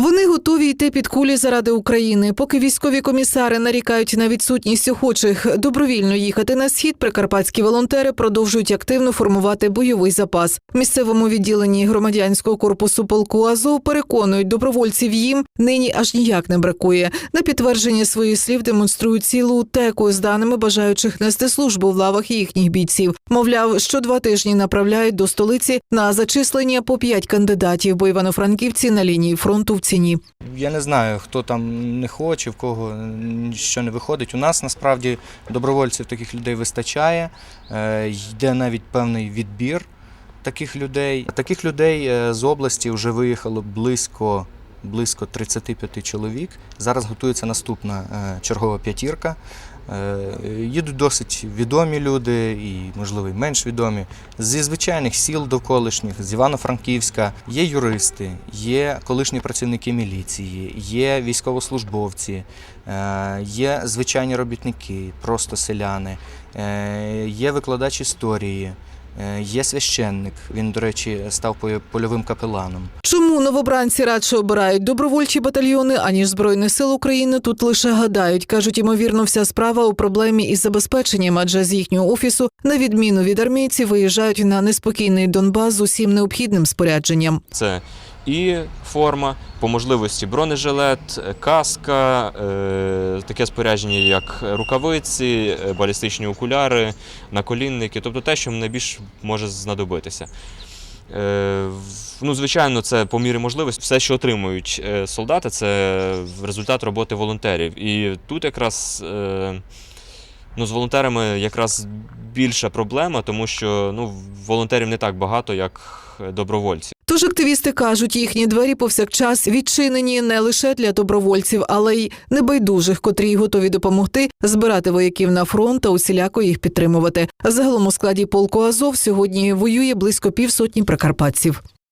Вони готові йти під кулі заради України. Поки військові комісари нарікають на відсутність охочих добровільно їхати на схід, прикарпатські волонтери продовжують активно формувати бойовий запас. В місцевому відділенні громадянського корпусу полку Азов переконують добровольців їм нині аж ніяк не бракує. На підтвердження своїх слів демонструють цілу теку з даними бажаючих нести службу в лавах їхніх бійців. Мовляв, що два тижні направляють до столиці на зачислення по п'ять кандидатів, бо івано-франківці на лінії фронту в ціні. Я не знаю, хто там не хоче, в кого що не виходить. У нас насправді добровольців таких людей вистачає. Е, Йде навіть певний відбір таких людей. Таких людей е, з області вже виїхало близько, близько 35 чоловік. Зараз готується наступна е, чергова п'ятірка. Е, Їдуть досить відомі люди і, можливо, і менш відомі. Зі звичайних сіл довколишніх, з Івано-Франківська, є юристи, є колишні працівники міліції, є військовослужбовці, е, є звичайні робітники, просто селяни, е, є викладач історії, є священник. Він, до речі, став польовим капеланом. Чому новобранці радше обирають добровольчі батальйони, аніж Збройних сил України, тут лише гадають. Кажуть, ймовірно, вся справа у проблемі із забезпеченням, адже з їхнього офісу, на відміну від армійців, виїжджають на неспокійний Донбас з усім необхідним спорядженням. Це і форма, по можливості бронежилет, каска, е, таке спорядження, як рукавиці, е, балістичні окуляри, наколінники, тобто те, що найбільш може знадобитися. Е, Ну, звичайно, це по мірі можливості. Все, що отримують солдати, це результат роботи волонтерів. І тут якраз ну, з волонтерами якраз більша проблема, тому що ну, волонтерів не так багато, як добровольців. Тож активісти кажуть, їхні двері повсякчас відчинені не лише для добровольців, але й небайдужих, котрі готові допомогти збирати вояків на фронт та усіляко їх підтримувати. Загалом у складі полку Азов сьогодні воює близько півсотні прикарпатців.